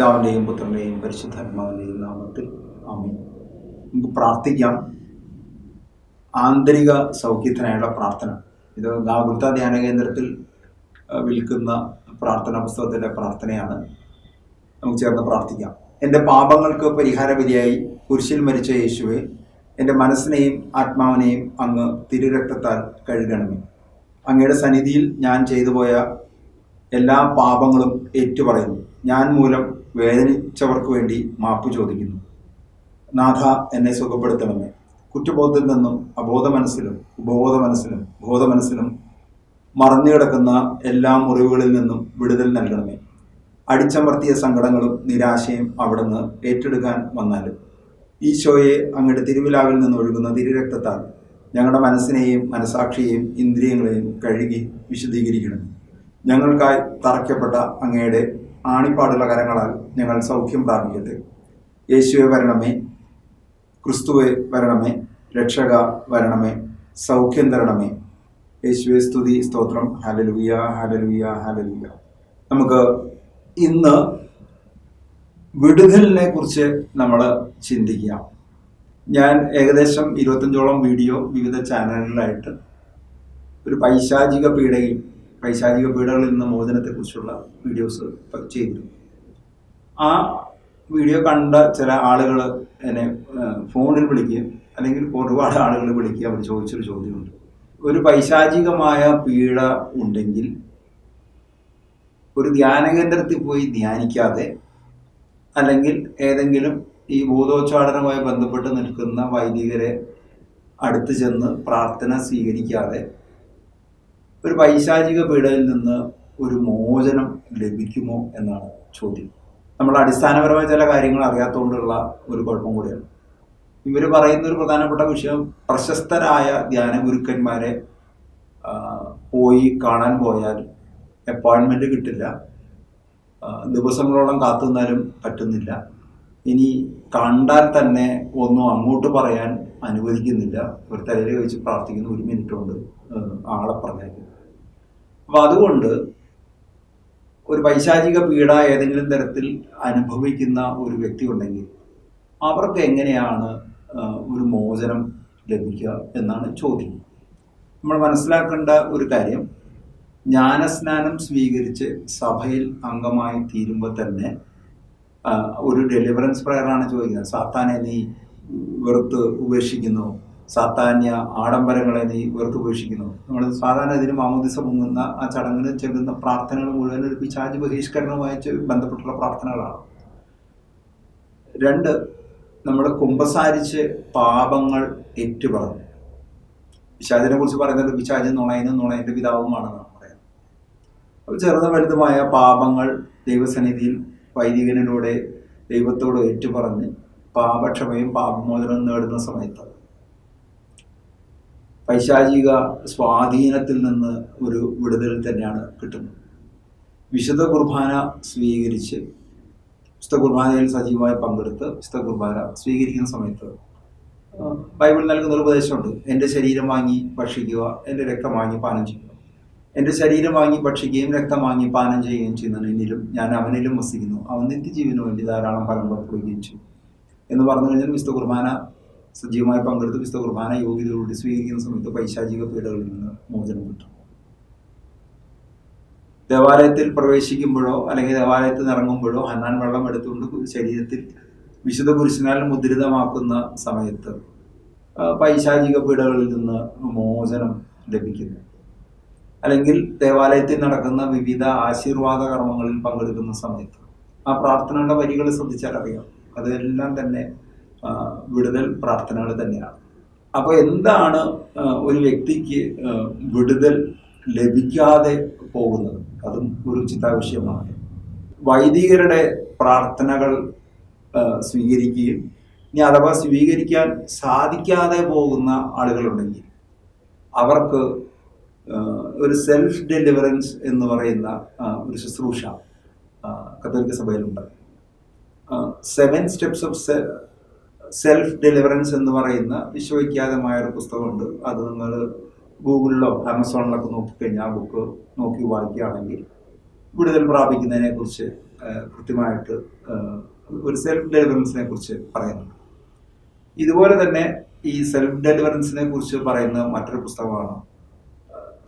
പിതാവിന്റെയും പുത്രന്റെയും പരിശുദ്ധാത്മാവിന്റെയും നാമത്തിൽ ആമീൻ. നമുക്ക് പ്രാർത്ഥിക്കാം. ആന്തരിക സൗഖ്യത്തിനായുള്ള പ്രാർത്ഥന. ഇത് ഗാഗുൽത്ത ധ്യാന കേന്ദ്രത്തിൽ വിൽക്കുന്ന പ്രാർത്ഥനാ പുസ്തകത്തിന്റെ പ്രാർത്ഥനയാണ്. നമുക്ക് ചേർന്ന് പ്രാർത്ഥിക്കാം. എന്റെ പാപങ്ങൾക്ക് പരിഹാരവിധിയായി കുരിശിൽ മരിച്ച യേശുവെ എന്റെ മനസ്സിനെയും ആത്മാവിനെയും അങ്ങ് തിരുരക്തത്താൽ കഴുകണമേ. അങ്ങയുടെ സന്നിധിയിൽ ഞാൻ ചെയ്തു പോയ എല്ലാ പാപങ്ങളും ഏറ്റുപറയുന്നു. ഞാൻ മൂലം വേദനിച്ചവർക്ക് വേണ്ടി മാപ്പ് ചോദിക്കുന്നു. നാഥ എന്നെ സുഖപ്പെടുത്തണമേ. കുറ്റബോധത്തിൽ നിന്നും അബോധ മനസ്സിലും ഉപബോധ മനസ്സിലും ബോധ മനസ്സിലും മറഞ്ഞു കിടക്കുന്ന എല്ലാ മുറിവുകളിൽ നിന്നും വിടുതൽ നൽകണമേ. അടിച്ചമർത്തിയ സങ്കടങ്ങളും നിരാശയും അവിടുന്ന് ഏറ്റെടുക്കാൻ വന്നാലും ഈശോയെ അങ്ങയുടെ തിരുവിലാവിൽ നിന്ന് ഒഴുകുന്ന തിരുരക്തത്താൽ ഞങ്ങളുടെ മനസ്സിനെയും മനസാക്ഷിയെയും ഇന്ദ്രിയങ്ങളെയും കഴുകി വിശദീകരിക്കണം ഞങ്ങൾക്കായി തറയ്ക്കപ്പെട്ട അങ്ങയുടെ ആണിപ്പാടുള്ള കരങ്ങളാൽ ഞങ്ങൾ സൗഖ്യം പ്രാപിക്കട്ടെ. യേശുവെ വരണമേ ക്രിസ്തുവെ വരണമേ രക്ഷക വരണമേ സൗഖ്യം തരണമേ. യേശുവെ സ്തുതി സ്തോത്രം. ഹലലുയ ഹലലുയ ഹലലുയ നമുക്ക് ഇന്ന് വിടുതലിനെ കുറിച്ച് നമ്മൾ ചിന്തിക്കാം. ഞാൻ ഏകദേശം ഇരുപത്തഞ്ചോളം വീഡിയോ വിവിധ ചാനലുകളിലായിട്ട് ഒരു പൈശാചിക പീഡയും പൈശാചിക പീഡകളിൽ നിന്ന് മോചനത്തെക്കുറിച്ചുള്ള വീഡിയോസ് ചെയ്തിരുന്നു. ആ വീഡിയോ കണ്ട ചില ആളുകൾ എന്നെ ഫോണിൽ വിളിക്കുകയും അല്ലെങ്കിൽ ഒരുപാട് ആളുകൾ വിളിക്കുക അവർ ചോദിച്ചൊരു ചോദ്യമുണ്ട്. ഒരു പൈശാചികമായ പീഡ ഉണ്ടെങ്കിൽ ഒരു ധ്യാന കേന്ദ്രത്തിൽ പോയി ധ്യാനിക്കാതെ അല്ലെങ്കിൽ ഏതെങ്കിലും ഈ ഭൂതോച്ചാടനവുമായി ബന്ധപ്പെട്ട് നിൽക്കുന്ന വൈദികരെ അടുത്ത് ചെന്ന് പ്രാർത്ഥന സ്വീകരിക്കാതെ ഒരു പൈശാചിക പീഡയിൽ നിന്ന് ഒരു മോചനം ലഭിക്കുമോ എന്നാണ് ചോദ്യം. നമ്മൾ അടിസ്ഥാനപരമായ ചില കാര്യങ്ങൾ അറിയാത്തതുകൊണ്ടുള്ള ഒരു കുഴപ്പം കൂടിയാണ്. ഇവർ പറയുന്ന ഒരു പ്രധാനപ്പെട്ട വിഷയം പ്രശസ്തരായ ധ്യാന ഗുരുക്കന്മാരെ പോയി കാണാൻ പോയാൽ അപ്പോയിൻമെന്റ് കിട്ടില്ല. ദിവസങ്ങളോളം കാത്തു നിന്നാലും പറ്റുന്നില്ല. ഇനി കണ്ടാൽ തന്നെ ഒന്നും അങ്ങോട്ട് പറയാൻ അനുവദിക്കുന്നില്ല. ഒരു തലയിൽ വെച്ച് പ്രാർത്ഥിക്കുന്ന ഒരു മിനിറ്റ് കൊണ്ട് ആളെ പറഞ്ഞേക്കും. അപ്പൊ അതുകൊണ്ട് ഒരു പൈശാചിക പീഡ ഏതെങ്കിലും തരത്തിൽ അനുഭവിക്കുന്ന ഒരു വ്യക്തി ഉണ്ടെങ്കിൽ അവർക്ക് എങ്ങനെയാണ് ഒരു മോചനം ലഭിക്കുക എന്നാണ് ചോദ്യം. നമ്മൾ മനസ്സിലാക്കേണ്ട ഒരു കാര്യം ജ്ഞാനസ്നാനം സ്വീകരിച്ച് സഭയിൽ അംഗമായി തീരുമ്പോൾ തന്നെ ഒരു ഡെലിവറൻസ് പ്രയറാണ് ചോദിക്കുന്നത്. സാത്താനെ നീ വെറുത്ത് ഉപേക്ഷിക്കുന്നു. സാത്താന്യ ആഡംബരങ്ങളെ നീ വെറുത്ത് ഉപേക്ഷിക്കുന്നു. നമ്മൾ സാധാരണ ഇതിന് മാമോദിസ മുങ്ങുന്ന ആ ചടങ്ങിന് ചെല്ലുന്ന പ്രാർത്ഥനകൾ മുഴുവൻ ഒരു പിശാജ് ബഹിഷ്കരണവുമായി ബന്ധപ്പെട്ടുള്ള പ്രാർത്ഥനകളാണ്. രണ്ട് നമ്മൾ കുമ്പസാരിച്ച് പാപങ്ങൾ ഏറ്റുപറഞ്ഞു. പിശാജിനെ കുറിച്ച് പറയുന്നത് പിശാജ് നുണയനും നുണയന്റെ പിതാവുമാണെന്നാണ് പറയുന്നത്. അപ്പോൾ ചെറുതും വലുതുമായ പാപങ്ങൾ ദൈവസന്നിധിയിൽ വൈദികനിലൂടെ ദൈവത്തോട് ഏറ്റുപറഞ്ഞ് പാപക്ഷമയും പാപമോചനവും നേടുന്ന സമയത്ത് പൈശാചിക സ്വാധീനത്തിൽ നിന്ന് ഒരു വിടുതൽ തന്നെയാണ് കിട്ടുന്നത്. വിശുദ്ധ കുർബാന സ്വീകരിച്ച് വിശുദ്ധ കുർബാനയിൽ സജീവമായി പങ്കെടുത്ത് വിശുദ്ധ കുർബാന സ്വീകരിക്കുന്ന സമയത്ത് ബൈബിൾ നൽകുന്ന ഒരു ഉപദേശമുണ്ട്. എന്റെ ശരീരം വാങ്ങി ഭക്ഷിക്കുക എന്റെ രക്തം വാങ്ങി പാനം ചെയ്യുക. എന്റെ ശരീരം വാങ്ങി ഭക്ഷിക്കുകയും രക്തം വാങ്ങി പാനം ചെയ്യുകയും ചെയ്യുന്ന എന്നിലും ഞാൻ അവനിലും വസിക്കുന്നു. അവൻ നിത്യജീവിനു വേണ്ടി ധാരാളം ഫലം പുറപ്പെടുകയും ചെയ്യും. എന്ന് പറഞ്ഞു കഴിഞ്ഞാൽ വിശുദ്ധ കുർബാന സജീവമായി പങ്കെടുത്ത് വിശുദ്ധ കുർബാന യോഗ്യതയോട് സ്വീകരിക്കുന്ന സമയത്ത് പൈശാചിക പീഡകളിൽ നിന്ന് മോചനം കിട്ടും. ദേവാലയത്തിൽ പ്രവേശിക്കുമ്പോഴോ അല്ലെങ്കിൽ ദേവാലയത്തിൽ ഇറങ്ങുമ്പോഴോ ഹന്നാൻ വെള്ളം എടുത്തുകൊണ്ട് ശരീരത്തിൽ വിശുദ്ധ പുരുഷനാൽ മുദ്രിതമാക്കുന്ന സമയത്ത് പൈശാചിക പീഡകളിൽ നിന്ന് മോചനം ലഭിക്കുന്നു. അല്ലെങ്കിൽ ദേവാലയത്തിൽ നടക്കുന്ന വിവിധ ആശീർവാദ കർമ്മങ്ങളിൽ പങ്കെടുക്കുന്ന സമയത്ത് ആ പ്രാർത്ഥനകളുടെ വരികൾ ശ്രദ്ധിച്ചാൽ അറിയാം. അതെല്ലാം തന്നെ വിടുതൽ പ്രാർത്ഥനകൾ തന്നെയാണ്. അപ്പോൾ എന്താണ് ഒരു വ്യക്തിക്ക് വിടുതൽ ലഭിക്കാതെ പോകുന്നത്? അതും ഒരു ചിന്താവിഷയമാണ്. വൈദികരുടെ പ്രാർത്ഥനകൾ സ്വീകരിക്കുകയും ഇനി അഥവാ സ്വീകരിക്കാൻ സാധിക്കാതെ പോകുന്ന ആളുകളുണ്ടെങ്കിൽ അവർക്ക് ഒരു സെൽഫ് ഡെലിവറൻസ് എന്ന് പറയുന്ന ഒരു ശുശ്രൂഷ കത്തോലിക്ക സഭയിലുണ്ട്. Seven steps of self deliverance എന്ന് പറയുന്ന വിശ്വവിഖ്യാതമായ ഒരു പുസ്തകമുണ്ട്. അത് നിങ്ങൾ ഗൂഗിളിലോ ആമസോണിലൊക്കെ നോക്കിക്കഴിഞ്ഞാൽ ആ ബുക്ക് നോക്കി വായിക്കുകയാണെങ്കിൽ വിടുതൽ പ്രാപിക്കുന്നതിനെ കുറിച്ച് കൃത്യമായിട്ട് ഒരു സെൽഫ് ഡെലിവറൻസിനെ കുറിച്ച് പറയുന്നുണ്ട്. ഇതുപോലെ തന്നെ ഈ സെൽഫ് ഡെലിവറൻസിനെ കുറിച്ച് പറയുന്ന മറ്റൊരു പുസ്തകമാണ്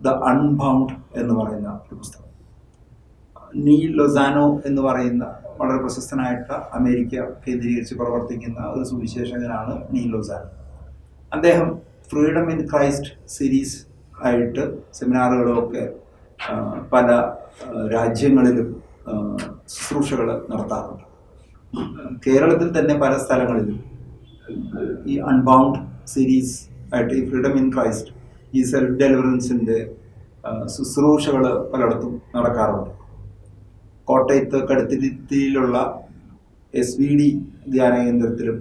ദ അൺബൗണ്ട് എന്ന് പറയുന്ന ഒരു പുസ്തകം. നീ ലൊസാനോ എന്ന് പറയുന്ന വളരെ പ്രശസ്തനായിട്ട് അമേരിക്ക കേന്ദ്രീകരിച്ച് പ്രവർത്തിക്കുന്ന ഒരു സുവിശേഷകനാണ് നീ ലൊസാനോ. അദ്ദേഹം ഫ്രീഡം ഇൻ ക്രൈസ്റ്റ് സീരീസ് ആയിട്ട് സെമിനാറുകളൊക്കെ പല രാജ്യങ്ങളിലും ശുശ്രൂഷകൾ നടത്താറുണ്ട്. കേരളത്തിൽ തന്നെ പല സ്ഥലങ്ങളിലും ഈ അൺബൗണ്ട് സീരീസ് ആയിട്ട് ഈ ഫ്രീഡം ഇൻ ക്രൈസ്റ്റ് ഈ സെൽഫ് ഡെലിവറൻസിന്റെ ശുശ്രൂഷകൾ പലയിടത്തും നടക്കാറുണ്ട്. കോട്ടയത്ത് കടുത്തിരിത്തിയിലുള്ള എസ് വി ഡി ധ്യാന കേന്ദ്രത്തിലും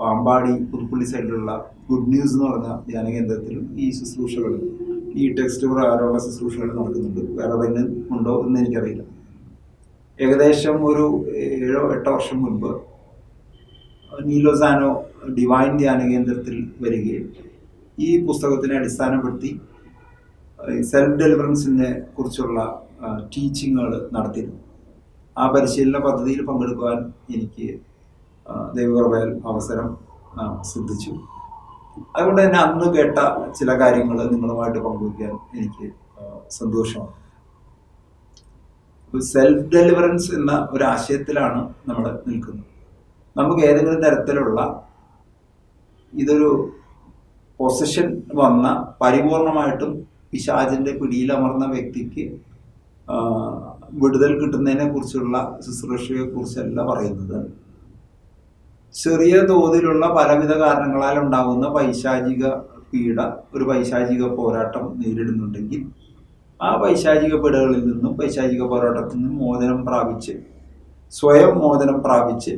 പാമ്പാടി പുതുപ്പള്ളി സൈഡിലുള്ള ഗുഡ് ന്യൂസ് എന്ന് പറഞ്ഞ ധ്യാന കേന്ദ്രത്തിലും ഈ ശുശ്രൂഷകൾ ഈ ടെക്സ്റ്റ് പ്രകാരമുള്ള ശുശ്രൂഷകൾ നടക്കുന്നുണ്ട്. വേറെ പിന്നെ ഉണ്ടോ എന്ന് എനിക്കറിയില്ല. ഏകദേശം ഒരു ഏഴോ എട്ടോ വർഷം മുൻപ് നീലോസാനോ ഡിവൈൻ ധ്യാന കേന്ദ്രത്തിൽ വരികയും ഈ പുസ്തകത്തിനെ അടിസ്ഥാനപ്പെടുത്തി സെൽഫ് ഡെലിവറൻസിനെ കുറിച്ചുള്ള ടീച്ചിങ്ങുകൾ നടത്തിയിരുന്നു. ആ പരിശീലന പദ്ധതിയിൽ പങ്കെടുക്കുവാൻ എനിക്ക് ദൈവകൃപയാൽ അവസരം സിദ്ധിച്ചു. അതുകൊണ്ട് തന്നെ അന്ന് കേട്ട ചില കാര്യങ്ങൾ നിങ്ങളുമായിട്ട് പങ്കുവയ്ക്കാൻ എനിക്ക് സന്തോഷമാണ്. സെൽഫ് ഡെലിവറൻസ് എന്ന ഒരു ആശയത്തിലാണ് നമ്മൾ നിൽക്കുന്നത്. നമുക്ക് ഏതെങ്കിലും തരത്തിലുള്ള ഇതൊരു പൊസിഷൻ വന്ന പരിപൂർണമായിട്ടും പിശാചിന്റെ പിടിയിലമർന്ന വ്യക്തിക്ക് വിടുതൽ കിട്ടുന്നതിനെ കുറിച്ചുള്ള ശുശ്രൂഷയെ കുറിച്ചല്ല പറയുന്നത്. ചെറിയ തോതിലുള്ള പലവിധ കാരണങ്ങളാൽ ഉണ്ടാകുന്ന പൈശാചിക പീഡ ഒരു പൈശാചിക പോരാട്ടം നേരിടുന്നുണ്ടെങ്കിൽ ആ പൈശാചിക പീഡകളിൽ നിന്നും പൈശാചിക പോരാട്ടത്തിൽ നിന്നും മോചനം പ്രാപിച്ച് സ്വയം മോചനം പ്രാപിച്ച്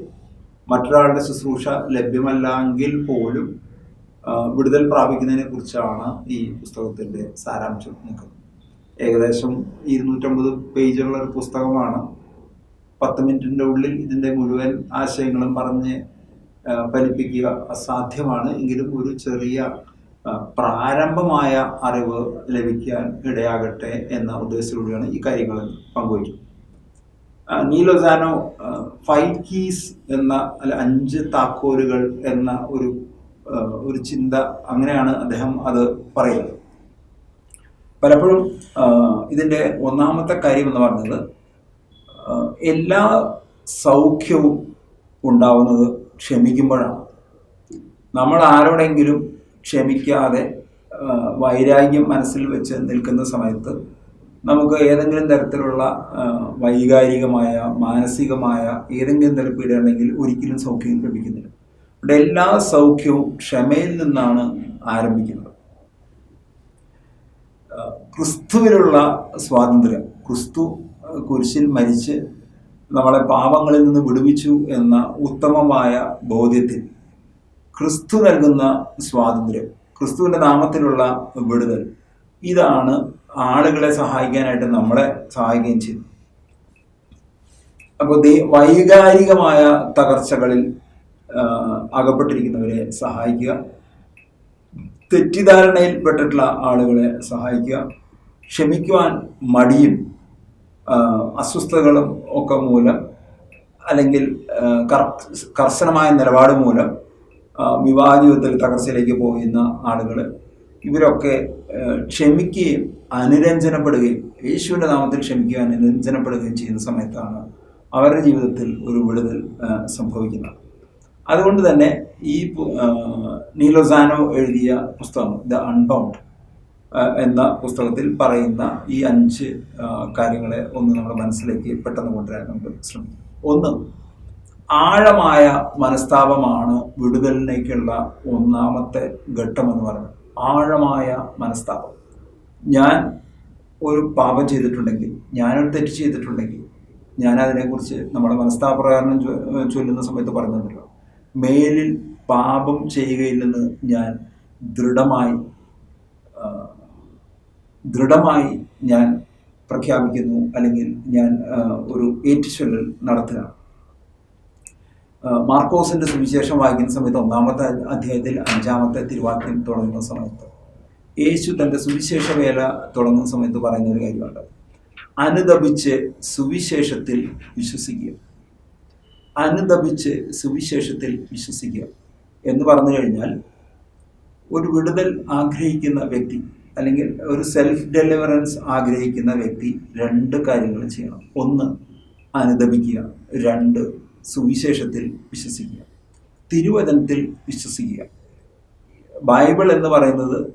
മറ്റൊരാളുടെ ശുശ്രൂഷ ലഭ്യമല്ലെങ്കിൽ പോലും വിടുതൽ പ്രാപിക്കുന്നതിനെ കുറിച്ചാണ് ഈ പുസ്തകത്തിന്റെ സാരാംശം നിൽക്കുന്നത്. ഏകദേശം ഇരുന്നൂറ്റമ്പത് പേജുള്ള ഒരു പുസ്തകമാണ്. പത്ത് മിനിറ്റിന്റെ ഉള്ളിൽ ഇതിന്റെ മുഴുവൻ ആശയങ്ങളും പറഞ്ഞ് ഫലിപ്പിക്കുക അസാധ്യമാണ്. എങ്കിലും ഒരു ചെറിയ പ്രാരംഭമായ അറിവ് ലഭിക്കാൻ ഇടയാകട്ടെ എന്ന ഉദ്ദേശത്തിലൂടെയാണ് ഈ കാര്യങ്ങൾ പങ്കുവയ്ക്കുന്നത്. നീലോസാനോ ഫൈവ് കീസ് എന്ന അല്ല അഞ്ച് താക്കോലുകൾ എന്ന ഒരു ഒരു ചിന്ത അങ്ങനെയാണ് അദ്ദേഹം അത് പറയുന്നത്. പലപ്പോഴും ഇതിന്റെ ഒന്നാമത്തെ കാര്യം എന്ന് പറഞ്ഞത് എല്ലാ സൗഖ്യവും ഉണ്ടാവുന്നത് ക്ഷമിക്കുമ്പോഴാണ്. നമ്മൾ ആരോടെങ്കിലും ക്ഷമിക്കാതെ വൈരാഗ്യം മനസ്സിൽ വെച്ച് നിൽക്കുന്ന സമയത്ത് നമുക്ക് ഏതെങ്കിലും തരത്തിലുള്ള വൈകാരികമായ മാനസികമായ ഏതെങ്കിലും തരം പീഡയുണ്ടെങ്കിൽ ഒരിക്കലും സൗഖ്യം ലഭിക്കുന്നില്ല. ഇവിടെ എല്ലാ സൗഖ്യവും ക്ഷമയിൽ നിന്നാണ് ആരംഭിക്കുന്നത്. ക്രിസ്തുവിലുള്ള സ്വാതന്ത്ര്യം ക്രിസ്തു കുരിശിൽ മരിച്ച് നമ്മളെ പാപങ്ങളിൽ നിന്ന് വിടുവിച്ചു എന്ന ഉത്തമമായ ബോധ്യത്തിൽ ക്രിസ്തു നൽകുന്ന സ്വാതന്ത്ര്യം ക്രിസ്തുവിന്റെ നാമത്തിലുള്ള വിടുതൽ ഇതാണ് ആളുകളെ സഹായിക്കാനായിട്ട് നമ്മളെ സഹായിക്കുകയും ചെയ്തു അപ്പോൾ വൈകാരികമായ തകർച്ചകളിൽ അകപ്പെട്ടിരിക്കുന്നവരെ സഹായിക്കുക. തെറ്റിദ്ധാരണയിൽപ്പെട്ടിട്ടുള്ള ആളുകളെ സഹായിക്കുക. ക്ഷമിക്കുവാൻ മടിയും അസ്വസ്ഥതകളും ഒക്കെ മൂലം അല്ലെങ്കിൽ കർശനമായ നിലപാട് മൂലം വിവാഹ ജീവിതത്തിൽ തകർച്ചയിലേക്ക് പോകുന്ന ആളുകൾ ഇവരൊക്കെ ക്ഷമിക്കുകയും അനുരഞ്ജനപ്പെടുകയും യേശുവിന്റെ നാമത്തിൽ ക്ഷമിക്കുകയും അനുരഞ്ജനപ്പെടുകയും ചെയ്യുന്ന സമയത്താണ് അവരുടെ ജീവിതത്തിൽ ഒരു വിടുതൽ സംഭവിക്കുന്നത്. അതുകൊണ്ട് തന്നെ ഈ നീലോസാനോ എഴുതിയ പുസ്തകം ദ അൺബൗണ്ട് എന്ന പുസ്തകത്തിൽ പറയുന്ന ഈ അഞ്ച് കാര്യങ്ങളെ ഒന്ന് നമ്മൾ മനസ്സിലേക്ക് പെട്ടെന്ന് കൊണ്ടുവരാൻ നമുക്ക് ശ്രമിക്കാം. ഒന്ന് ആഴമായ മനസ്താപമാണ് വിടുതലിലേക്കുള്ള ഒന്നാമത്തെ ഘട്ടം എന്ന് പറയുന്നത്. ആഴമായ മനസ്താപം. ഞാൻ ഒരു പാപം ചെയ്തിട്ടുണ്ടെങ്കിൽ ഞാനൊരു തെറ്റ് ചെയ്തിട്ടുണ്ടെങ്കിൽ ഞാൻ അതിനെക്കുറിച്ച് നമ്മുടെ മനസ്താപപ്രകാരണം ചൊല്ലുന്ന സമയത്ത് പറഞ്ഞതല്ലോ മേലിൽ പാപം ചെയ്യുകയില്ലെന്ന് ഞാൻ ദൃഢമായി ദൃഢമായി ഞാൻ പ്രഖ്യാപിക്കുന്നു അല്ലെങ്കിൽ ഞാൻ ഒരു ഏറ്റുചൊല്ലൽ നടത്തുകയാണ് മാർക്കോസിന്റെ സുവിശേഷം വായിക്കുന്ന സമയത്ത് ഒന്നാമത്തെ അധ്യായത്തിൽ അഞ്ചാമത്തെ തിരുവാക്യം തുടങ്ങുന്ന സമയത്ത് യേശു തന്റെ സുവിശേഷ വേല തുടങ്ങുന്ന സമയത്ത് പറയുന്ന ഒരു കാര്യമുണ്ട്. അനുദപിച്ച് സുവിശേഷത്തിൽ വിശ്വസിക്കുക. അനുദപിച്ച് സുവിശേഷത്തിൽ വിശ്വസിക്കുക എന്ന് പറഞ്ഞു കഴിഞ്ഞാൽ ഒരു വിടുതൽ ആഗ്രഹിക്കുന്ന വ്യക്തി അല്ലെങ്കിൽ ഒരു സെൽഫ് ഡെലിവറൻസ് ആഗ്രഹിക്കുന്ന വ്യക്തി രണ്ട് കാര്യങ്ങൾ ചെയ്യണം. ഒന്ന് അനുദപിക്കുക. രണ്ട് സുവിശേഷത്തിൽ വിശ്വസിക്കുക. തിരുവചനത്തിൽ വിശ്വസിക്കുക. ബൈബിൾ എന്ന് പറയുന്നത്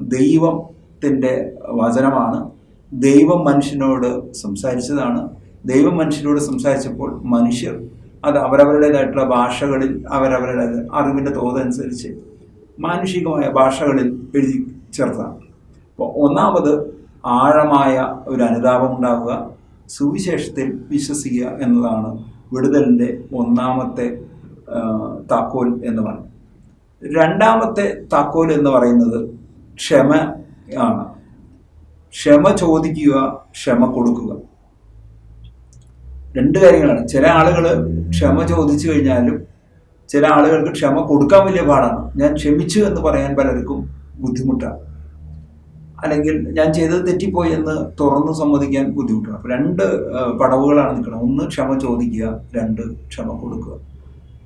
ദൈവത്തിന്റെ വചനമാണ്. ദൈവം മനുഷ്യനോട് സംസാരിച്ചതാണ്. ദൈവം മനുഷ്യനോട് സംസാരിച്ചപ്പോൾ മനുഷ്യർ അത് അവരവരുടേതായിട്ടുള്ള ഭാഷകളിൽ അവരവരുടെ അറിവിന്റെ തോതനുസരിച്ച് മാനുഷികമായ ഭാഷകളിൽ എഴുതി ചേർത്താണ് അപ്പോൾ ഒന്നാമത് ആഴമായ ഒരു അനുതാപം ഉണ്ടാവുക സുവിശേഷത്തിൽ വിശ്വസിക്കുക എന്നതാണ് വിടുതലിന്റെ ഒന്നാമത്തെ താക്കോൽ എന്ന് പറയുന്നത്. രണ്ടാമത്തെ താക്കോൽ എന്ന് പറയുന്നത് ക്ഷമ ആണ്. ക്ഷമ ചോദിക്കുക ക്ഷമ കൊടുക്കുക. രണ്ട് കാര്യങ്ങളാണ്. ചില ആളുകൾ ക്ഷമ ചോദിച്ചു കഴിഞ്ഞാലും ചില ആളുകൾക്ക് ക്ഷമ കൊടുക്കാൻ വലിയ പാടാണ്. ഞാൻ ക്ഷമിച്ചു എന്ന് പറയാൻ പലർക്കും ബുദ്ധിമുട്ടാണ്. അല്ലെങ്കിൽ ഞാൻ ചെയ്തത് തെറ്റിപ്പോയി എന്ന് തുറന്നു സമ്മതിക്കാൻ ബുദ്ധിമുട്ടാണ്. അപ്പോൾ രണ്ട് പടവുകളാണ് നിൽക്കുന്നത്. ഒന്ന് ക്ഷമ ചോദിക്കുക. രണ്ട് ക്ഷമ കൊടുക്കുക.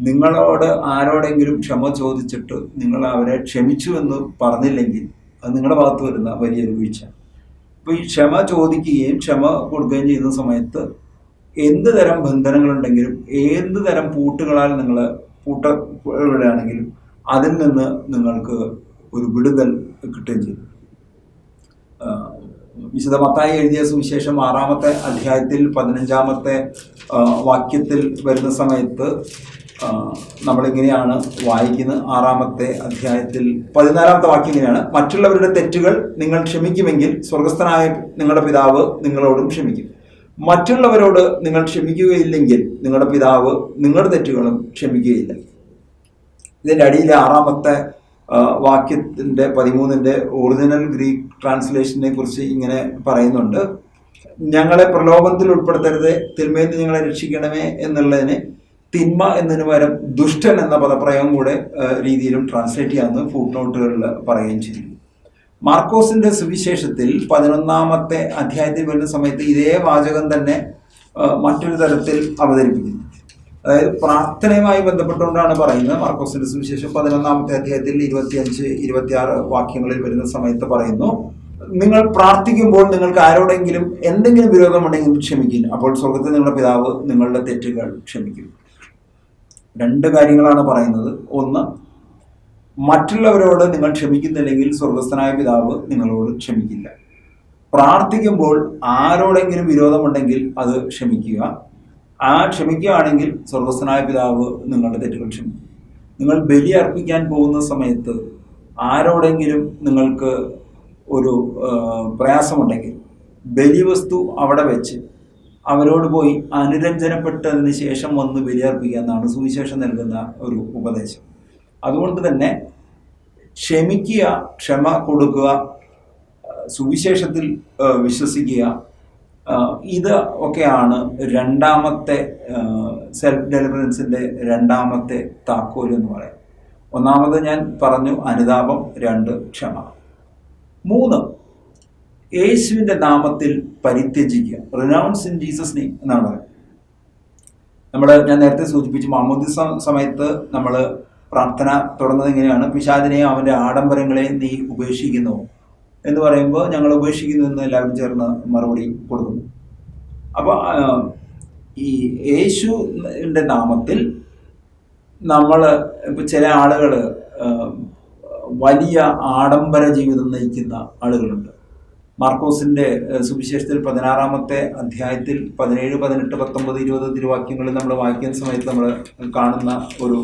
നിങ്ങളോട് ആരോടെങ്കിലും ക്ഷമ ചോദിച്ചിട്ട് നിങ്ങൾ അവരെ ക്ഷമിച്ചു എന്ന് പറഞ്ഞില്ലെങ്കിൽ അത് നിങ്ങളുടെ ഭാഗത്ത് വരുന്ന വലിയൊരു വീഴ്ച അപ്പോൾ ഈ ക്ഷമ ചോദിക്കുകയും ക്ഷമ കൊടുക്കുകയും ചെയ്യുന്ന സമയത്ത് എന്ത് തരം ബന്ധനങ്ങളുണ്ടെങ്കിലും ഏത് തരം പൂട്ടുകളാൽ നിങ്ങൾ പൂട്ടപ്പെടുകയാണെങ്കിലും അതിൽ നിന്ന് നിങ്ങൾക്ക് ഒരു വിടുതൽ കിട്ടുകയും ചെയ്യും. വിശുദ്ധ മത്തായി എഴുതിയ സുവിശേഷം ആറാമത്തെ അധ്യായത്തിൽ പതിനഞ്ചാമത്തെ വാക്യത്തിൽ വരുന്ന സമയത്ത് നമ്മളിങ്ങനെയാണ് വായിക്കുന്നത്. ആറാമത്തെ അധ്യായത്തിൽ പതിനാലാമത്തെ വാക്യം ഇങ്ങനെയാണ്. മറ്റുള്ളവരുടെ തെറ്റുകൾ നിങ്ങൾ ക്ഷമിക്കുമെങ്കിൽ സ്വർഗസ്ഥനായ നിങ്ങളുടെ പിതാവ് നിങ്ങളോടും ക്ഷമിക്കും. മറ്റുള്ളവരോട് നിങ്ങൾ ക്ഷമിക്കുകയില്ലെങ്കിൽ നിങ്ങളുടെ പിതാവ് നിങ്ങളുടെ തെറ്റുകളും ക്ഷമിക്കുകയില്ല. ഇതിന്റെ അടിയിലെ ആറാമത്തെ വാക്യത്തിന്റെ പതിമൂന്നിന്റെ ഒറിജിനൽ ഗ്രീക്ക് ട്രാൻസ്ലേഷനെ കുറിച്ച് ഇങ്ങനെ പറയുന്നുണ്ട്. ഞങ്ങളെ പ്രലോഭനത്തിൽ ഉൾപ്പെടുത്തരുത്. തിന്മയിൽ നിന്ന് ഞങ്ങളെ രക്ഷിക്കണമേ എന്നുള്ളതിന് തിന്മ എന്നതിന് പകരം ദുഷ്ടൻ എന്ന പദപ്രയോഗം കൂടെ രീതിയിലും ട്രാൻസ്ലേറ്റ് ചെയ്യാമെന്ന് ഫുഡ് നോട്ടുകളിൽ പറയുകയും ചെയ്തു. മാർക്കോസിന്റെ സുവിശേഷത്തിൽ പതിനൊന്നാമത്തെ അധ്യായത്തിൽ വരുന്ന സമയത്ത് ഇതേ വാചകം തന്നെ മറ്റൊരു തരത്തിൽ അവതരിപ്പിക്കുന്നു. അതായത് പ്രാർത്ഥനയുമായി ബന്ധപ്പെട്ടുകൊണ്ടാണ് പറയുന്നത് മാർക്കോസിന്റെ സുവിശേഷം പതിനൊന്നാമത്തെ അധ്യായത്തിൽ ഇരുപത്തിയഞ്ച് ഇരുപത്തിയാറ് വാക്യങ്ങളിൽ വരുന്ന സമയത്ത് പറയുന്നു നിങ്ങൾ പ്രാർത്ഥിക്കുമ്പോൾ നിങ്ങൾക്ക് ആരോടെങ്കിലും എന്തെങ്കിലും വിരോധമുണ്ടെങ്കിൽ ക്ഷമിക്കും അപ്പോൾ സ്വർഗത്തിൽ നിങ്ങളുടെ പിതാവ് നിങ്ങളുടെ തെറ്റുകൾ ക്ഷമിക്കും. രണ്ട് കാര്യങ്ങളാണ് പറയുന്നത്. ഒന്ന് മറ്റുള്ളവരോട് നിങ്ങൾ ക്ഷമിക്കുന്നില്ലെങ്കിൽ സ്വർഗസ്ഥനായ പിതാവ് നിങ്ങളോട് ക്ഷമിക്കില്ല. പ്രാർത്ഥിക്കുമ്പോൾ ആരോടെങ്കിലും വിരോധമുണ്ടെങ്കിൽ അത് ക്ഷമിക്കുക. ആ ക്ഷമിക്കുകയാണെങ്കിൽ സ്വർഗസ്ഥനായ പിതാവ് നിങ്ങളുടെ തെറ്റുകൾ ക്ഷമിക്കും. നിങ്ങൾ ബലി അർപ്പിക്കാൻ പോകുന്ന സമയത്ത് ആരോടെങ്കിലും നിങ്ങൾക്ക് ഒരു പ്രയാസമുണ്ടെങ്കിൽ ബലിവസ്തു അവിടെ വെച്ച് അവരോട് പോയി അനുരഞ്ജനപ്പെട്ടതിന് ശേഷം വന്ന് ബലിയർപ്പിക്കുക എന്നാണ് സുവിശേഷം നൽകുന്ന ഒരു ഉപദേശം. അതുകൊണ്ട് തന്നെ ക്ഷമിക്കുക ക്ഷമ കൊടുക്കുക സുവിശേഷത്തിൽ വിശ്വസിക്കുക ഇത് ഒക്കെയാണ് രണ്ടാമത്തെ സെൽഫ് ഡെലിവറൻസിന്റെ രണ്ടാമത്തെ താക്കോൽ എന്ന് പറയാം. ഒന്നാമത് ഞാൻ പറഞ്ഞു അനുതാപം രണ്ട് ക്ഷമ. മൂന്ന് യേശുവിന്റെ നാമത്തിൽ പരിത്യജിക്കുക. റിനൗൺസ് ഇൻ ജീസസ് നെയിം എന്നാണ് പറയുന്നത്. നമ്മൾ ഞാൻ നേരത്തെ സൂചിപ്പിച്ചു മാമോദി സമയത്ത് നമ്മൾ പ്രാർത്ഥന തുടർന്നത് എങ്ങനെയാണ്? പിശാദിനെയും അവന്റെ ആഡംബരങ്ങളെയും നീ ഉപേക്ഷിക്കുന്നു എന്ന് പറയുമ്പോൾ ഞങ്ങൾ ഉപേക്ഷിക്കുന്നു എന്ന് എല്ലാവരും ചേർന്ന് മറുപടി കൊടുക്കുന്നു. അപ്പോൾ ഈ യേശുവിന്റെ നാമത്തിൽ നമ്മൾ ഇപ്പം ചില ആളുകൾ വലിയ ആഡംബര ജീവിതം നയിക്കുന്ന ആളുകളുണ്ട്. മാർക്കോസിന്റെ സുവിശേഷത്തിൽ പതിനാറാമത്തെ അധ്യായത്തിൽ പതിനേഴ് പതിനെട്ട് പത്തൊമ്പത് ഇരുപത് തിരുവാക്യങ്ങളിൽ നമ്മൾ വായിക്കുന്ന സമയത്ത് നമ്മൾ കാണുന്ന ഒരു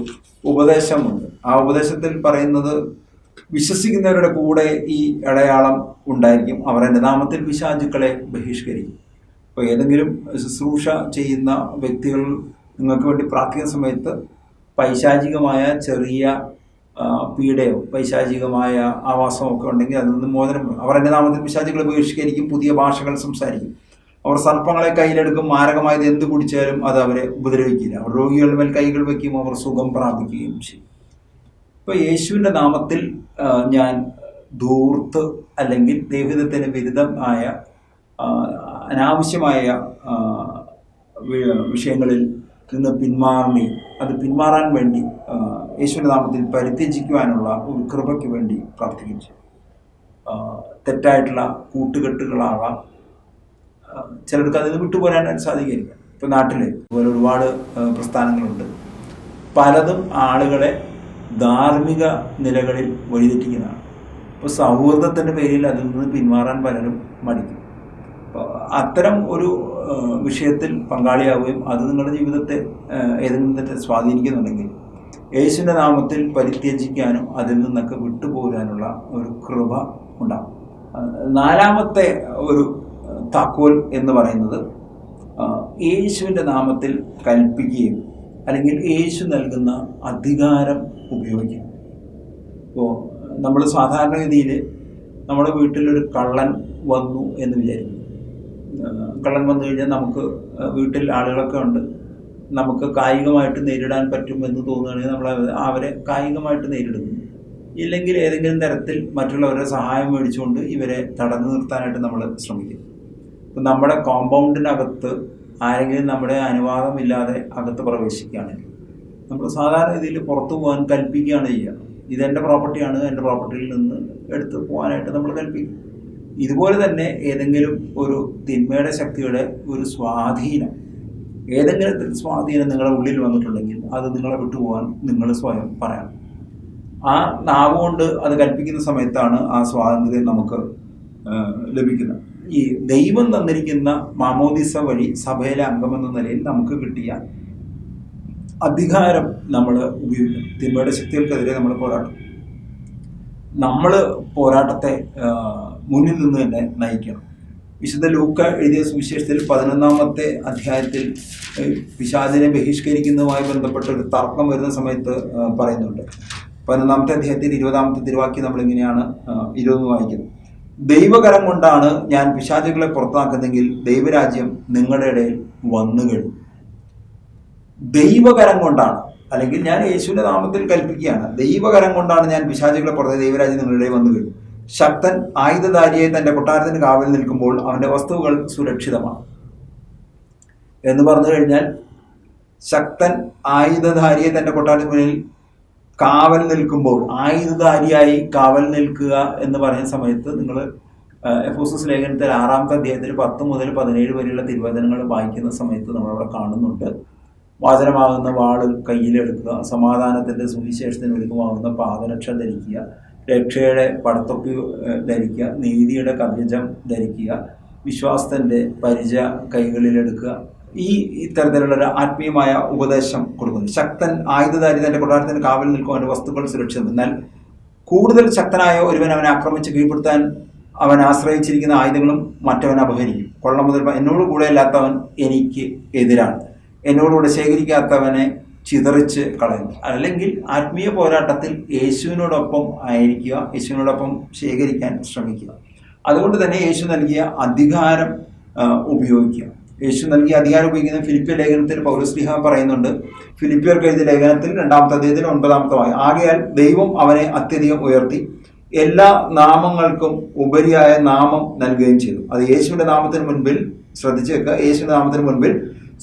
ഉപദേശമുണ്ട്. ആ ഉപദേശത്തിൽ പറയുന്നത് വിശ്വസിക്കുന്നവരുടെ കൂടെ ഈ അടയാളം ഉണ്ടായിരിക്കും. അവർ എന്റെ നാമത്തിൽ പിശാചുക്കളെ ബഹിഷ്കരിക്കും. അപ്പോൾ ഏതെങ്കിലും ശുശ്രൂഷ ചെയ്യുന്ന വ്യക്തികൾ നിങ്ങൾക്ക് വേണ്ടി പ്രാർത്ഥിക്കുന്ന സമയത്ത് പൈശാചികമായ ചെറിയ പീഡയോ പൈശാചികമായ ആവാസമോ ഒക്കെ ഉണ്ടെങ്കിൽ അതിൽ നിന്ന് മോചനം അവർ എന്റെ നാമത്തിൽ പിശാചുക്കളെ ബഹിഷ്കരിക്കും പുതിയ ഭാഷകൾ സംസാരിക്കും. അവർ സർപ്പങ്ങളെ കയ്യിലെടുക്കും മാരകമായത് എന്ത് കുടിച്ചാലും അത് അവരെ ഉപദ്രവിക്കില്ല. അവർ രോഗികളുടെ മേൽ കൈകൾ വയ്ക്കും അവർ സുഖം പ്രാപിക്കുകയും ചെയ്യും. ഇപ്പൊ യേശുവിന്റെ നാമത്തിൽ ഞാൻ ധൂർത്ത് അല്ലെങ്കിൽ ദൈവിതത്തിന് വിരുദ്ധം ആയ അനാവശ്യമായ വിഷയങ്ങളിൽ നിന്ന് പിന്മാറി അത് പിന്മാറാൻ വേണ്ടി യേശുവിന്റെ നാമത്തിൽ പരിത്യജിക്കുവാനുള്ള ഒരു കൃപയ്ക്ക് വേണ്ടി പ്രാർത്ഥിക്കുകയും ചെയ്യും. തെറ്റായിട്ടുള്ള കൂട്ടുകെട്ടുകളാകാം ആ, ചിലർക്ക് അതിൽ വിട്ടുപോരാനായിട്ട് സാധിക്കില്ല. ഇപ്പം നാട്ടിൽ ഇതുപോലെ ഒരുപാട് പ്രസ്ഥാനങ്ങളുണ്ട്. പലതും ആളുകളെ ധാർമ്മിക നിലകളിൽ വഴിതെറ്റിക്കുന്നതാണ്. ഇപ്പോൾ സൗഹൃദത്തിന്റെ പേരിൽ അതിൽ നിന്ന് പിന്മാറാൻ പലരും മടിക്കും. അത്തരം ഒരു വിഷയത്തിൽ പങ്കാളിയാവുകയും അത് നിങ്ങളുടെ ജീവിതത്തെ ഏതെങ്കിലും തരത്തിൽ സ്വാധീനിക്കുന്നുണ്ടെങ്കിൽ യേശുവിന്റെ നാമത്തിൽ പരിത്യജിക്കാനും അതിൽ നിന്നൊക്കെ വിട്ടുപോരാനുള്ള ഒരു കൃപ ഉണ്ടാകും നാലാമത്തെ ഒരു താക്കോൽ എന്ന് പറയുന്നത് യേശുവിന്റെ നാമത്തിൽ കൽപ്പിക്കുകയും അല്ലെങ്കിൽ യേശു നൽകുന്ന അധികാരം ഉപയോഗിക്കുക ഇപ്പോൾ നമ്മൾ സാധാരണഗതിയിൽ നമ്മുടെ വീട്ടിലൊരു കള്ളൻ വന്നു എന്ന് വിചാരിക്കും. കള്ളൻ വന്നു കഴിഞ്ഞാൽ നമുക്ക് വീട്ടിൽ ആളുകളൊക്കെ ഉണ്ട്. നമുക്ക് കായികമായിട്ട് നേരിടാൻ പറ്റും എന്ന് തോന്നുകയാണെങ്കിൽ നമ്മൾ അവരെ കായികമായിട്ട് നേരിടുന്നു. ഇല്ലെങ്കിൽ ഏതെങ്കിലും തരത്തിൽ മറ്റുള്ളവരുടെ സഹായം മേടിച്ചുകൊണ്ട് ഇവരെ തടഞ്ഞു നിർത്താനായിട്ട് നമ്മൾ ശ്രമിക്കും. ഇപ്പം നമ്മുടെ കോമ്പൗണ്ടിനകത്ത് ആരെങ്കിലും നമ്മുടെ അനുവാദമില്ലാതെ അകത്ത് പ്രവേശിക്കുകയാണെങ്കിൽ നമ്മൾ സാധാരണ രീതിയിൽ പുറത്തു പോകാൻ കൽപ്പിക്കുകയാണ് ചെയ്യുക. ഇതെന്റെ പ്രോപ്പർട്ടിയാണ് എന്റെ പ്രോപ്പർട്ടിയിൽ നിന്ന് എടുത്ത് പോകാനായിട്ട് നമ്മൾ കൽപ്പിക്കും. ഇതുപോലെ തന്നെ ഏതെങ്കിലും ഒരു തിന്മയുടെ ശക്തിയുടെ ഒരു സ്വാധീനം ഏതെങ്കിലും സ്വാധീനം നിങ്ങളുടെ ഉള്ളിൽ വന്നിട്ടുണ്ടെങ്കിൽ അത് നിങ്ങളെ വിട്ടുപോകാൻ നിങ്ങൾ സ്വയം പറയണം ആ നാവുകൊണ്ട് അത് കൽപ്പിക്കുന്ന സമയത്താണ് ആ സ്വാതന്ത്ര്യം നമുക്ക് ലഭിക്കുന്നത്. ഈ ദൈവം തന്നിരിക്കുന്ന മാമോദിസ വഴി സഭയിലെ അംഗമെന്ന നിലയിൽ നമുക്ക് കിട്ടിയ അധികാരം നമ്മൾ ഉപയോഗിക്കും തിന്മയുടെ ശക്തികൾക്കെതിരെ നമ്മൾ പോരാട്ടം. നമ്മൾ പോരാട്ടത്തെ മുന്നിൽ നിന്ന് തന്നെ നയിക്കണം. വിശുദ്ധ ലൂക്ക എഴുതിയ സുവിശേഷത്തിൽ പതിനൊന്നാമത്തെ അധ്യായത്തിൽ പിശാചിനെ ബഹിഷ്കരിക്കുന്നതുമായി ബന്ധപ്പെട്ട ഒരു തർക്കം വരുന്ന സമയത്ത് പറയുന്നുണ്ട്. പതിനൊന്നാമത്തെ അധ്യായത്തിൽ ഇരുപതാമത്തെ തിരുവാക്കി നമ്മളിങ്ങനെയാണ് ഇരുപത് വായിക്കുന്നത്. ദൈവകരം കൊണ്ടാണ് ഞാൻ പിശാചുകളെ പുറത്താക്കുന്നതെങ്കിൽ ദൈവരാജ്യം നിങ്ങളുടെ ഇടയിൽ വന്നു കഴിഞ്ഞു ദൈവകരം കൊണ്ടാണ്. അല്ലെങ്കിൽ ഞാൻ യേശുവിന്റെ നാമത്തിൽ കൽപ്പിക്കുകയാണ്. ദൈവകരം കൊണ്ടാണ് ഞാൻ പിശാചുകളെ പുറത്ത് ദൈവരാജ്യം നിങ്ങളുടെ ഇടയിൽ വന്നു കഴിഞ്ഞു ശക്തൻ ആയുധധാരിയെ തന്റെ കൊട്ടാരത്തിന് കാവൽ നിൽക്കുമ്പോൾ അവന്റെ വസ്തുക്കൾ സുരക്ഷിതമാണ്. എന്ന് പറഞ്ഞു കഴിഞ്ഞാൽ ശക്തൻ ആയുധധാരിയെ തന്റെ കൊട്ടാരത്തിന് മുന്നിൽ കാവൽ നിൽക്കുമ്പോൾ ആയുധധാരിയായി കാവൽ നിൽക്കുക എന്ന് പറയുന്ന സമയത്ത് നിങ്ങൾ എഫോസസ് ലേഖനത്തിൽ ആറാമത്തെ അധ്യായത്തിൽ പത്ത് മുതൽ പതിനേഴ് വരെയുള്ള തിരുവചനങ്ങൾ വായിക്കുന്ന സമയത്ത് നമ്മളവിടെ കാണുന്നുണ്ട്. വാചനമാകുന്ന വാൾ കയ്യിലെടുക്കുക സമാധാനത്തിന്റെ സുവിശേഷത്തിന് ഒരുക്കമാകുന്ന പാദരക്ഷ ധരിക്കുക രക്ഷയുടെ പടത്തൊപ്പി ധരിക്കുക നീതിയുടെ കവചം ധരിക്കുക വിശ്വാസത്തിന്റെ പരിച കൈകളിലെടുക്കുക ഈ ഇത്തരത്തിലുള്ള ഒരു ആത്മീയമായ ഉപദേശം കൊടുക്കുന്നു. ശക്തൻ ആയുധധാരി തന്റെ കൊട്ടാരത്തിന് കാവൽ നിൽക്കും. അവന്റെ വസ്തുക്കൾ സുരക്ഷിതം. എന്നാൽ കൂടുതൽ ശക്തനായ ഒരുവൻ അവനെ ആക്രമിച്ച് കീഴ്പ്പെടുത്താൻ അവൻ ആശ്രയിച്ചിരിക്കുന്ന ആയുധങ്ങളും മറ്റവൻ അപഹരിക്കും. കൊള്ള മുതൽ എന്നോട് കൂടെ അല്ലാത്തവൻ എനിക്ക് എതിരാണ്. എന്നോടുകൂടെ ശേഖരിക്കാത്തവനെ ചിതറിച്ച് കളയുന്നു. അല്ലെങ്കിൽ ആത്മീയ പോരാട്ടത്തിൽ യേശുവിനോടൊപ്പം ആയിരിക്കുക യേശുവിനോടൊപ്പം ശേഖരിക്കാൻ ശ്രമിക്കുക. അതുകൊണ്ട് തന്നെ യേശു നൽകിയ അധികാരം ഉപയോഗിക്കുക. യേശു നൽകിയ അധികാരം ഉപയോഗിക്കുന്ന ഫിലിപ്പിയ ലേഖനത്തിൽ പൗരസ്ലിഹ പറയുന്നുണ്ട്. ഫിലിപ്പിയർക്ക് എഴുതിയ ലേഖനത്തിൽ രണ്ടാമത്തെ അദ്ദേഹത്തിൽ ഒൻപതാമത്തെ വാക്യം ആകയാൽ ദൈവം അവനെ അത്യധികം ഉയർത്തി. എല്ലാ നാമങ്ങൾക്കും ഉപരിയായ നാമം നൽകുകയും ചെയ്തു. അത് യേശുവിന്റെ നാമത്തിന് മുൻപിൽ ശ്രദ്ധിച്ചു വെക്കുക യേശുവിന്റെ നാമത്തിന് മുൻപിൽ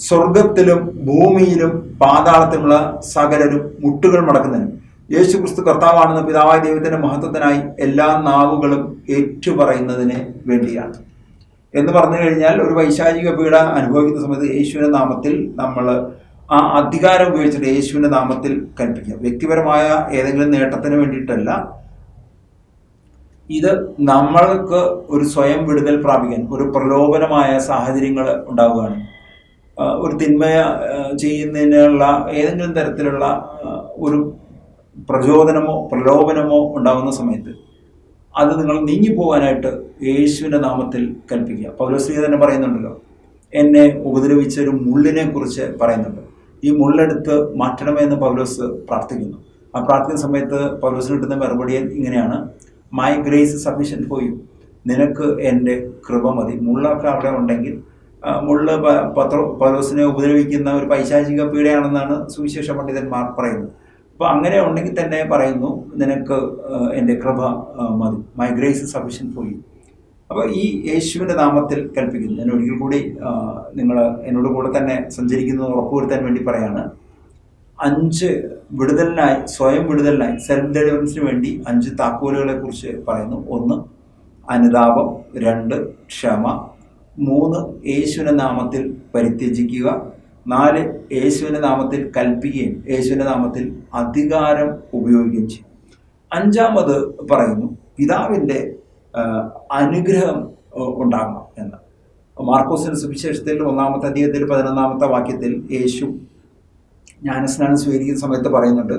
സ്വർഗത്തിലും ഭൂമിയിലും പാതാളത്തിലുള്ള സകലരും മുട്ടുകൾ മടക്കുന്നതിനും. യേശു ക്രിസ്തു കർത്താവാണെന്ന് പിതാവായ ദൈവത്തിന്റെ മഹത്വത്തിനായി എല്ലാ നാവുകളും ഏറ്റുപറയുന്നതിന് വേണ്ടിയാണ്. എന്ന് പറഞ്ഞു കഴിഞ്ഞാൽ ഒരു വൈശാചിക പീഡ അനുഭവിക്കുന്ന സമയത്ത് യേശുവിന്റെ നാമത്തിൽ നമ്മൾ ആ അധികാരം ഉപയോഗിച്ചിട്ട് യേശുവിന്റെ നാമത്തിൽ കൽപ്പിക്കുക. വ്യക്തിപരമായ ഏതെങ്കിലും നേട്ടത്തിന് വേണ്ടിയിട്ടല്ല. ഇത് നമ്മൾക്ക് ഒരു സ്വയം വിടുതൽ പ്രാപിക്കാൻ ഒരു പ്രലോഭനമായ സാഹചര്യങ്ങൾ ഉണ്ടാവുകയാണ്. ഒരു തിന്മ ചെയ്യുന്നതിനുള്ള ഏതെങ്കിലും തരത്തിലുള്ള ഒരു പ്രചോദനമോ പ്രലോഭനമോ ഉണ്ടാകുന്ന സമയത്ത് അത് നിങ്ങൾ നീങ്ങി പോകാനായിട്ട് യേശുവിന്റെ നാമത്തിൽ കൽപ്പിക്കുക. പൗലോസ്ലീഹ തന്നെ പറയുന്നുണ്ടല്ലോ. എന്നെ ഉപദ്രവിച്ച ഒരു മുള്ളിനെ കുറിച്ച് പറയുന്നുണ്ട്. ഈ മുള്ളെടുത്ത് മാറ്റണമെന്ന് പൗലോസ് പ്രാർത്ഥിക്കുന്നു. ആ പ്രാർത്ഥിക്കുന്ന സമയത്ത് പൗലോസിന് കിട്ടുന്ന മറുപടി ഇങ്ങനെയാണ്. My grace submission for you നിനക്ക് എന്റെ കൃപ മതി. മുള്ളൊക്കെ അവിടെ ഉണ്ടെങ്കിൽ മുള്ള് പത്ര പൗലോസിനെ ഉപദ്രവിക്കുന്ന ഒരു പൈശാചിക പീഡയാണെന്നാണ് സുവിശേഷ പണ്ഡിതന്മാർ പറയുന്നത്. അപ്പോൾ അങ്ങനെ ഉണ്ടെങ്കിൽ തന്നെ പറയുന്നു നിനക്ക് എന്റെ കൃപ മതി. My grace sufficient for you അപ്പോൾ ഈ യേശുവിന്റെ നാമത്തിൽ കൽപ്പിക്കുന്നു. ഞാൻ ഒരിക്കൽ കൂടി നിങ്ങൾ എന്നോട് കൂടെ തന്നെ സഞ്ചരിക്കുന്നത് ഉറപ്പുവരുത്താൻ വേണ്ടി പറയാണ്. അഞ്ച് വിടുതലിനായി സ്വയം വിടുതലിനായി സെൽഫ് ഡെലിവറൻസിന് വേണ്ടി അഞ്ച് താക്കോലുകളെ കുറിച്ച് പറയുന്നു. ഒന്ന് അനുതാപം. രണ്ട് ക്ഷമ. മൂന്ന് യേശുവിന്റെ നാമത്തിൽ പരിത്യജിക്കുക. നാല് യേശുവിന്റെ നാമത്തിൽ കൽപ്പിക്കുകയും യേശുവിന്റെ നാമത്തിൽ അധികാരം ഉപയോഗിക്കുകയും ചെയ്യും. അഞ്ചാമത് പറയുന്നു പിതാവിന്റെ അനുഗ്രഹം ഉണ്ടാകണം എന്ന്. മാർക്കോസിന് സുവിശേഷത്തിൽ ഒന്നാമത്തെ അധികത്തിൽ പതിനൊന്നാമത്തെ വാക്യത്തിൽ യേശു ജ്ഞാനസ്നാനം സ്വീകരിക്കുന്ന സമയത്ത് പറയുന്നുണ്ട്.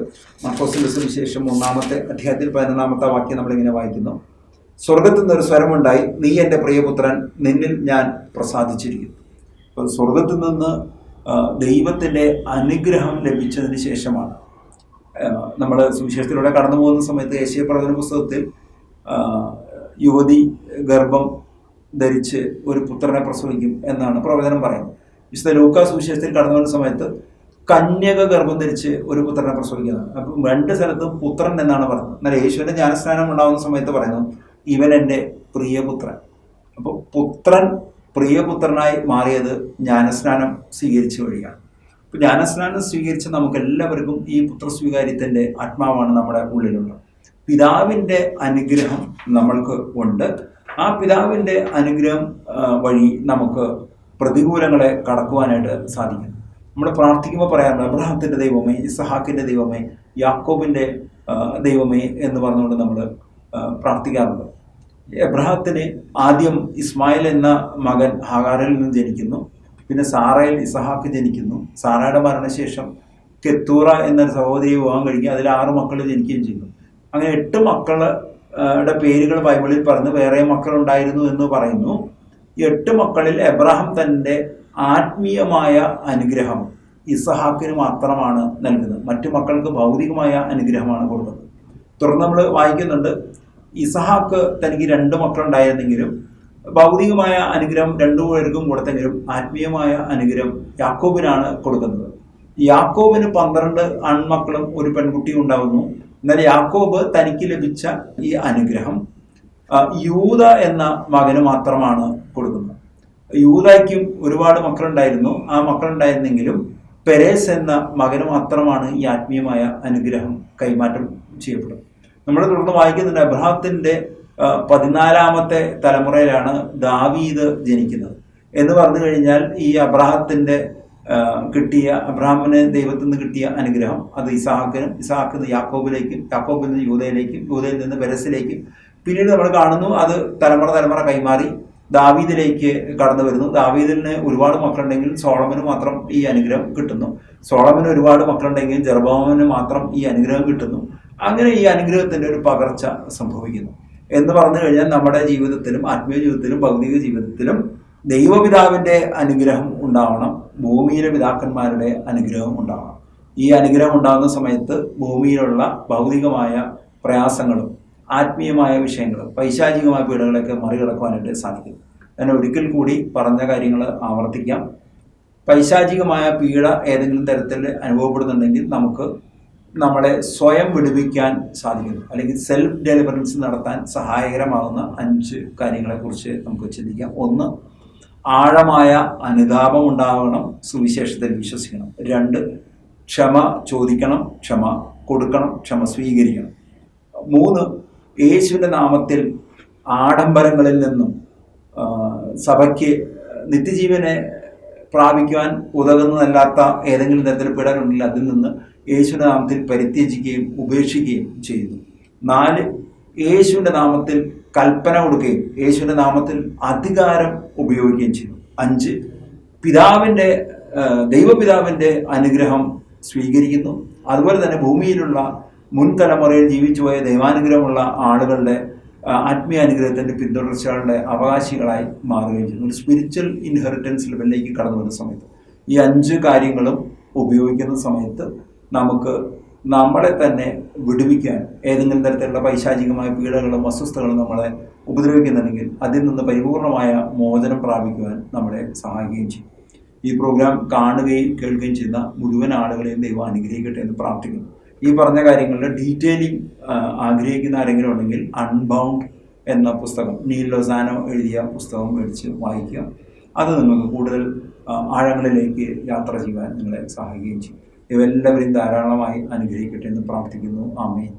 മാർക്കോസിന്റെ സുവിശേഷം ഒന്നാമത്തെ അധ്യായത്തിൽ പതിനൊന്നാമത്തെ വാക്യം നമ്മളിങ്ങനെ വായിക്കുന്നു. സ്വർഗത്തിൽ നിന്നൊരു സ്വരമുണ്ടായി. നീ എന്റെ പ്രിയപുത്രൻ. നിന്നിൽ ഞാൻ പ്രസാദിച്ചിരിക്കുന്നു. അപ്പോൾ സ്വർഗത്തിൽ നിന്ന് ദൈവത്തിന്റെ അനുഗ്രഹം ലഭിച്ചതിന് ശേഷമാണ്. നമ്മൾ സുവിശേഷത്തിലൂടെ കടന്നു പോകുന്ന സമയത്ത് ഏഷ്യ പ്രവചന പുസ്തകത്തിൽ യുവതി ഗർഭം ധരിച്ച് ഒരു പുത്രനെ പ്രസവിക്കും എന്നാണ് പ്രവചനം പറയുന്നത്. വിശുദ്ധ ലൂക്ക സുവിശേഷത്തിൽ കടന്നു വരുന്ന സമയത്ത് കന്യക ഗർഭം ധരിച്ച് ഒരു പുത്രനെ പ്രസവിക്കുന്നതാണ്. അപ്പം രണ്ട് സ്ഥലത്തും പുത്രൻ എന്നാണ് പറയുന്നത്. എന്നാൽ യേശുവിന്റെ ജ്ഞാനസ്നാനം ഉണ്ടാകുന്ന സമയത്ത് പറയുന്നു ഇവൻ എന്റെ പ്രിയപുത്രൻ അപ്പോൾ പുത്രൻ പ്രിയപുത്രനായി മാറിയത് ജ്ഞാനസ്നാനം സ്വീകരിച്ച വഴിയാണ്. അപ്പോൾ ജ്ഞാനസ്നാനം സ്വീകരിച്ച നമുക്കെല്ലാവർക്കും ഈ പുത്രസ്വീകാര്യത്തിന്റെ ആത്മാവാണ് നമ്മുടെ ഉള്ളിലുള്ളത്. പിതാവിന്റെ അനുഗ്രഹം നമ്മൾക്ക് ഉണ്ട്. ആ പിതാവിന്റെ അനുഗ്രഹം വഴി നമുക്ക് പ്രതികൂലങ്ങളെ കടക്കുവാനായിട്ട് സാധിക്കും നമ്മൾ പ്രാർത്ഥിക്കുമ്പോൾ പറയാറുണ്ട് അബ്രഹാത്തിന്റെ ദൈവമേ ഇസഹാക്കിന്റെ ദൈവമേ യാക്കോബിന്റെ ദൈവമേ എന്ന് പറഞ്ഞുകൊണ്ട് നമ്മൾ പ്രാർത്ഥിക്കാറുണ്ട്. എബ്രഹത്തിന് ആദ്യം ഇസ്മായിൽ എന്ന മകൻ ഹാഗാറിൽ നിന്ന് ജനിക്കുന്നു. പിന്നെ സാറയിൽ ഇസഹാക്ക് ജനിക്കുന്നു. സാറയുടെ മരണശേഷം കെത്തൂറ എന്നൊരു സഹോദരി വിവാഹം കഴിക്കുക. അതിൽ ആറ് മക്കൾ ജനിക്കുകയും ചെയ്യുന്നു അങ്ങനെ എട്ട് മക്കളുടെ പേരുകൾ ബൈബിളിൽ പറഞ്ഞ് വേറെ മക്കളുണ്ടായിരുന്നു എന്ന് പറയുന്നു. എട്ട് മക്കളിൽ എബ്രഹാം തന്റെ ആത്മീയമായ അനുഗ്രഹം ഇസഹാക്കിന് മാത്രമാണ് നൽകുന്നത്. മറ്റു മക്കൾക്ക് ഭൗതികമായ അനുഗ്രഹമാണ് കൊടുക്കുന്നത്. തുടർന്ന് നമ്മൾ വായിക്കുന്നുണ്ട് ഇസഹാക്ക് തനിക്ക് രണ്ട് മക്കളുണ്ടായിരുന്നെങ്കിലും ഭൗതികമായ അനുഗ്രഹം രണ്ടു പേർക്കും കൊടുത്തെങ്കിലും ആത്മീയമായ അനുഗ്രഹം യാക്കോബിനാണ് കൊടുക്കുന്നത്. യാക്കോബിന് പന്ത്രണ്ട് ആൺമക്കളും ഒരു പെൺകുട്ടിയും ഉണ്ടാകുന്നു എന്നാൽ യാക്കോബ് തനിക്ക് ലഭിച്ച ഈ അനുഗ്രഹം യൂത എന്ന മകന് മാത്രമാണ് കൊടുക്കുന്നത്. യൂതയ്ക്കും ഒരുപാട് മക്കളുണ്ടായിരുന്നു. ആ മക്കളുണ്ടായിരുന്നെങ്കിലും പെരേസ് എന്ന മകന് മാത്രമാണ് ഈ ആത്മീയമായ അനുഗ്രഹം കൈമാറ്റം ചെയ്യപ്പെടുന്നത്. നമ്മൾ തുടർന്ന് വായിക്കുന്നുണ്ട് അബ്രഹാത്തിന്റെ പതിനാലാമത്തെ തലമുറയിലാണ് ദാവീദ് ജനിക്കുന്നത്. എന്ന് പറഞ്ഞു കഴിഞ്ഞാൽ ഈ അബ്രഹത്തിന്റെ കിട്ടിയ അബ്രഹാമിന് ദൈവത്തിൽ നിന്ന് കിട്ടിയ അനുഗ്രഹം അത് ഇസാഹക്കിനും ഇസാഹക്കിൽ നിന്ന് യാക്കോബിലേക്കും യാക്കോബിൽ നിന്ന് യൂതയിലേക്കും യൂതയിൽ നിന്ന് പെരസിലേക്കും പിന്നീട് നമ്മൾ കാണുന്നു അത് തലമുറ തലമുറ കൈമാറി ദാവീദിലേക്ക് കടന്നു വരുന്നു. ദാവീദിന് ഒരുപാട് മക്കളുണ്ടെങ്കിൽ സോളമന് മാത്രം ഈ അനുഗ്രഹം കിട്ടുന്നു. സോളമന് ഒരുപാട് മക്കളുണ്ടെങ്കിൽ ജർബാമിന് മാത്രം ഈ അനുഗ്രഹം കിട്ടുന്നു. അങ്ങനെ ഈ അനുഗ്രഹത്തിന്റെ ഒരു പകർച്ച സംഭവിക്കുന്നു. എന്ന് പറഞ്ഞു കഴിഞ്ഞാൽ നമ്മുടെ ജീവിതത്തിലും ആത്മീയ ജീവിതത്തിലും ഭൗതിക ജീവിതത്തിലും ദൈവപിതാവിന്റെ അനുഗ്രഹം ഉണ്ടാവണം. ഭൂമിയിലെ പിതാക്കന്മാരുടെ അനുഗ്രഹം ഉണ്ടാവണം. ഈ അനുഗ്രഹം ഉണ്ടാകുന്ന സമയത്ത് ഭൂമിയിലുള്ള ഭൗതികമായ പ്രയാസങ്ങളും ആത്മീയമായ വിഷയങ്ങളും പൈശാചികമായ പീഡകളൊക്കെ മറികടക്കുവാനായിട്ട് സാധിക്കും ഞാൻ ഒരിക്കൽ കൂടി പറഞ്ഞ കാര്യങ്ങൾ ആവർത്തിക്കാം. പൈശാചികമായ പീഡ ഏതെങ്കിലും തരത്തിൽ അനുഭവപ്പെടുന്നുണ്ടെങ്കിൽ നമുക്ക് നമ്മളെ സ്വയം വിടുവിക്കാൻ സാധിക്കുന്നു. അല്ലെങ്കിൽ സെൽഫ് ഡെലിവറൻസ് നടത്താൻ സഹായകരമാകുന്ന അഞ്ച് കാര്യങ്ങളെക്കുറിച്ച് നമുക്ക് ചിന്തിക്കാം. ഒന്ന് ആഴമായ അനുതാപം ഉണ്ടാകണം സുവിശേഷത്തിൽ വിശ്വസിക്കണം. രണ്ട് ക്ഷമ ചോദിക്കണം ക്ഷമ കൊടുക്കണം ക്ഷമ സ്വീകരിക്കണം. മൂന്ന് യേശുവിന്റെ നാമത്തിൽ ആഡംബരങ്ങളിൽ നിന്നും സഭയ്ക്ക് നിത്യജീവനെ പ്രാപിക്കുവാൻ ഉതകുന്നതല്ലാത്ത ഏതെങ്കിലും തരത്തിൽ പിടകളുണ്ടെങ്കിൽ അതിൽ നിന്ന് യേശുവിന്റെ നാമത്തിൽ പരിത്യജിക്കുകയും ഉപേക്ഷിക്കുകയും ചെയ്യുന്നു. നാല് യേശുവിന്റെ നാമത്തിൽ കൽപ്പന കൊടുക്കുകയും യേശുവിന്റെ നാമത്തിൽ അധികാരം ഉപയോഗിക്കുകയും ചെയ്യുന്നു. അഞ്ച് പിതാവിന്റെ ദൈവപിതാവിന്റെ അനുഗ്രഹം സ്വീകരിക്കുന്നു. അതുപോലെ തന്നെ ഭൂമിയിലുള്ള മുൻ തലമുറയിൽ ജീവിച്ചുപോയ ദൈവാനുഗ്രഹമുള്ള ആളുകളുടെ ആത്മീയ അനുഗ്രഹത്തിന്റെ പിന്തുടർച്ചകളുടെ അവകാശികളായി മാറുകയും ചെയ്യുന്നു ഒരു സ്പിരിച്വൽ ഇൻഹെറിറ്റൻസ് ലെവലിലേക്ക് കടന്നു വരുന്ന സമയത്ത്. ഈ അഞ്ച് കാര്യങ്ങളും ഉപയോഗിക്കുന്ന സമയത്ത് നമുക്ക് നമ്മളെ തന്നെ വിടുവിക്കാൻ ഏതെങ്കിലും തരത്തിലുള്ള പൈശാചികമായ പീഡകളും അസ്വസ്ഥകളും നമ്മളെ ഉപദ്രവിക്കുന്നുണ്ടെങ്കിൽ അതിൽ നിന്ന് പരിപൂർണമായ മോചനം പ്രാപിക്കുവാൻ നമ്മളെ സഹായിക്കുകയും ചെയ്യും. ഈ പ്രോഗ്രാം കാണുകയും കേൾക്കുകയും ചെയ്യുന്ന മുഴുവൻ ആളുകളെയും ദൈവം അനുഗ്രഹിക്കട്ടെ എന്ന് പ്രാർത്ഥിക്കുന്നു. ഈ പറഞ്ഞ കാര്യങ്ങളുടെ ഡീറ്റെയിലിംഗ് ആഗ്രഹിക്കുന്ന ആരെങ്കിലും ഉണ്ടെങ്കിൽ അൺബൗണ്ട് എന്ന പുസ്തകം നീൽ ലൊസാനോ എഴുതിയ പുസ്തകം മേടിച്ച് വായിക്കുക. അത് നിങ്ങൾക്ക് കൂടുതൽ ആഴങ്ങളിലേക്ക് യാത്ര ചെയ്യുവാൻ നിങ്ങളെ സഹായിക്കുകയും ചെയ്യും. ഇവെല്ലാവരും ധാരാളമായി അനുഗ്രഹിക്കട്ടെ എന്ന് പ്രാർത്ഥിക്കുന്നു. ആമേൻ.